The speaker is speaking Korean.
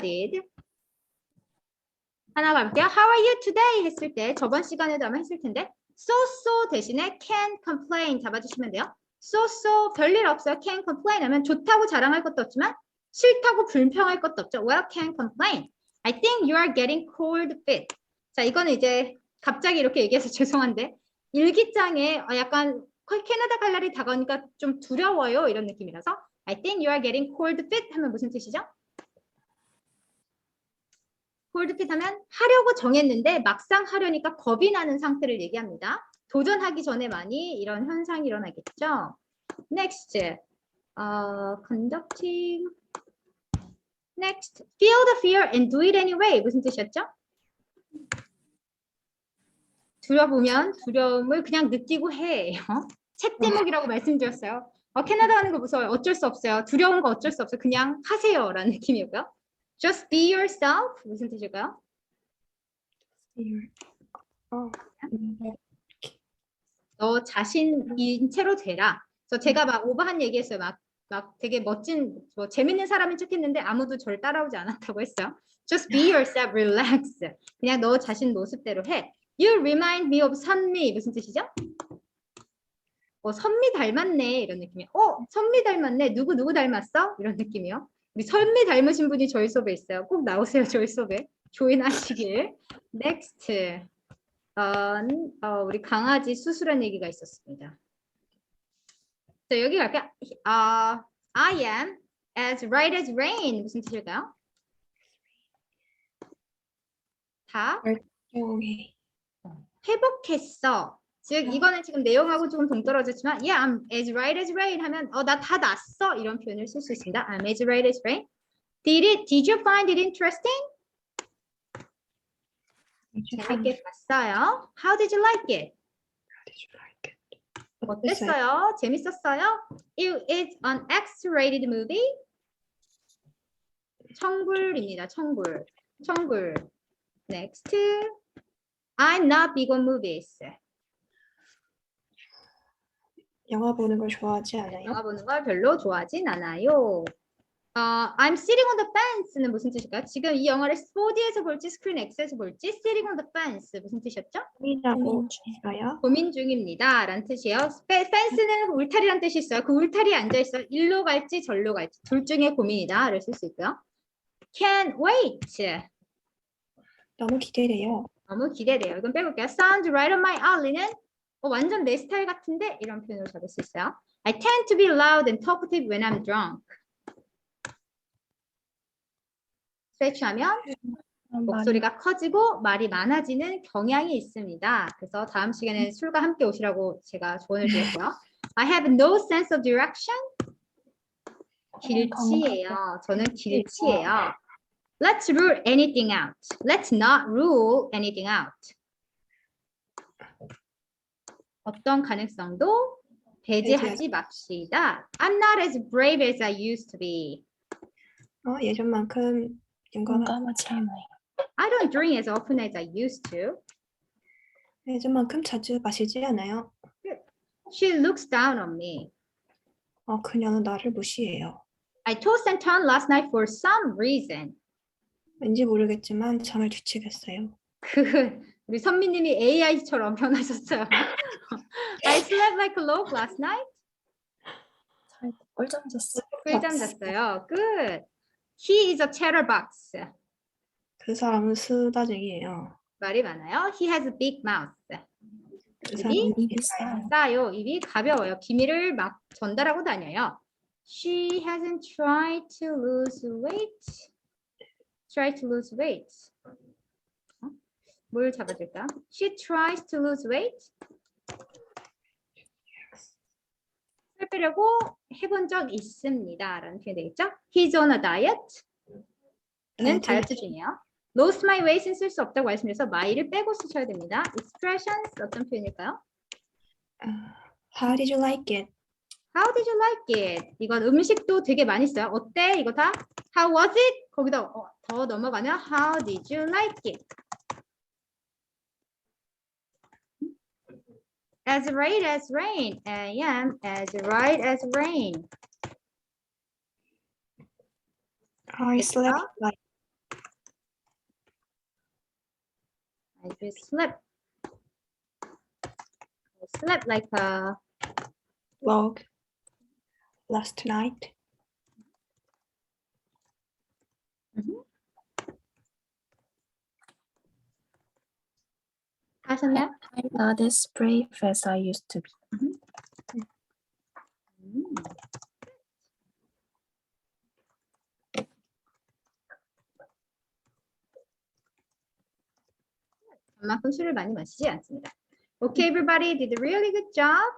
studied. 하나 가볼게요. How are you today? 했을 때 저번 시간에도 아마 했을 텐데 so so 대신에 can complain 잡아주시면 돼요. so so 별일 없어요. can complain 하면 좋다고 자랑할 것도 없지만 싫다고 불평할 것도 없죠. Well, can complain. I think you are getting cold feet. 자, 이거는 이제 갑자기 이렇게 얘기해서 죄송한데 일기장에 어, 약간 거- 캐나다 갈 날이 다가오니까 좀 두려워요 이런 느낌이라서 I think you are getting cold feet 하면 무슨 뜻이죠? Cold feet 하면 하려고 정했는데 막상 하려니까 겁이 나는 상태를 얘기합니다. 도전하기 전에 많이 이런 현상이 일어나겠죠. Next, 어, conducting. Next, feel the fear and do it anyway. 무슨 뜻이었죠? 두려보면 두려움을 그냥 느끼고 해. 어? 책 제목이라고 말씀드렸어요. 어, 캐나다 가는 거 무서워요. 어쩔 수 없어요. 두려운 거 어쩔 수 없어요. 그냥 하세요라는 느낌이고요. Just be yourself 무슨 뜻일까요? 어, 너 자신인 채로 되라. 그래서 제가 막 오버한 얘기했어요. 막, 막 되게 멋진, 뭐 재밌는 사람인 척했는데 아무도 저를 따라오지 않았다고 했어요. Just be yourself, relax. 그냥 너 자신 모습대로 해. You remind me of 선미 무슨 뜻이죠? 어, 선미 닮았네 이런 느낌이에요. 어, 선미 닮았네. 누구 누구 닮았어? 이런 느낌이요. 우리 선미 닮으신 분이 저희 수업에 있어요. 꼭 나오세요 저희 수업에. 조인하시길. Next. 어, 어, 우리 강아지 수술한 얘기가 있었습니다. 자, 여기 갈게요. 아, I am as right as rain. 무슨 뜻일까요? 다 여기 회복했어. 즉 이거는 지금 내용하고 조금 동떨어졌지만 yeah, I'm as right as rain 하면 어 나 다 났어 이런 표현을 쓸 수 있습니다. I'm as right as rain. Did it? Did you find it interesting? 재밌게 봤어요. How did you like it? 어땠어요? 재밌었어요? It is an X-rated movie. 청불입니다. 청불. 청불. Next. I'm not big on movies. 영화 보는 걸 좋아하지 않아요? 영화 보는 걸 별로 좋아하진 않아요. 어, I'm sitting on the fence는 무슨 뜻일까요? 지금 이 영화를 4D에서 볼지 스크린 X에서 볼지 sitting on the fence 무슨 뜻이었죠? 고민하고 있어요. 고민 중입니다. 라는 뜻이에요. 페- 펜스는 울타리란 뜻이 있어요. 그 울타리에 앉아 있어요. 일로 갈지 절로 갈지 둘 중에 고민이다를 쓸 수 있고요. Can't wait. 너무 기대돼요. 너무 기대돼요. 이건 빼볼게요. Sounds right on my alley는 어, 완전 내 스타일 같은데 이런 표현으로 잡을 수 있어요. I tend to be loud and talkative when I'm drunk. 스트레치하면 목소리가 커지고 말이 많아지는 경향이 있습니다. 그래서 다음 시간에 술과 함께 오시라고 제가 조언을 드렸고요. I have no sense of direction. 길치예요. 저는 길치예요. Let's rule anything out. Let's not rule anything out. 어떤 가능성도 배제하지 맙시다. I'm not as brave as I used to be. 어, 예전만큼 용감하, 공감하지 않아요. I don't drink as often as I used to. 예전만큼 자주 마시지 않아요. She looks down on me. 어, 그녀는 나를 무시해요. I tossed and turned last night for some reason. 왠지 모르겠지만 잠을 뒤치겠어요. 그 우리 선미님이 AI처럼 변하셨어요. I slept like a log last night. 잘 꿀잠 잤어. 꿀잠 잤어요. Good. He is a chatterbox. 그 사람은 수다쟁이에요. 말이 많아요. He has a big mouth. 그 입이 사람은 입이 싸요. 싸요. 입이 가벼워요. 비밀을 막 전달하고 다녀요. She hasn't tried to lose weight. Try to lose weight. 어? 뭘 잡아줄까? She tries to lose weight. 살 빼려고 해본 적 있습니다. 라는 표현이 되겠죠? He's on a diet. 는 다이어트 중이에요. Lost my weight은 쓸 수 없다고 말씀드려서 my를 빼고 쓰셔야 됩니다. Expressions 어떤 표현일까요? How did you like it? How did you like it? 이건 음식도 되게 많이 써요. 어때? 이거 다 How was it? 거기다 어, 더 넘어가면 How did you like it? as right as rain. I am as right as rain. Oh, I slept like I just slept. I slept like a log last night. 하셨나요? I'm not as brave as I used to be. 음. 그만큼 술을 많이 마시지 않습니다. Okay, everybody did a really good job.